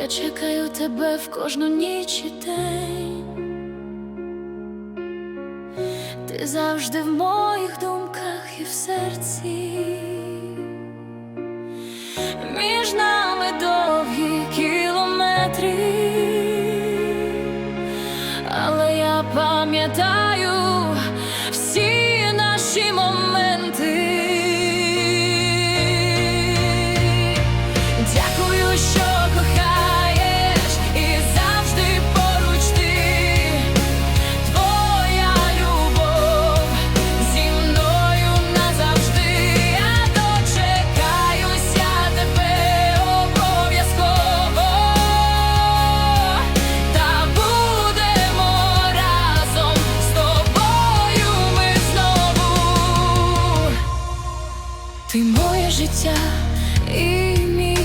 Я чекаю тебе в кожну ніч і день. Ти завжди в моїх думках і в серці. Між нами довгі кілометри, але я пам'ятаю. ти моє життя і мій.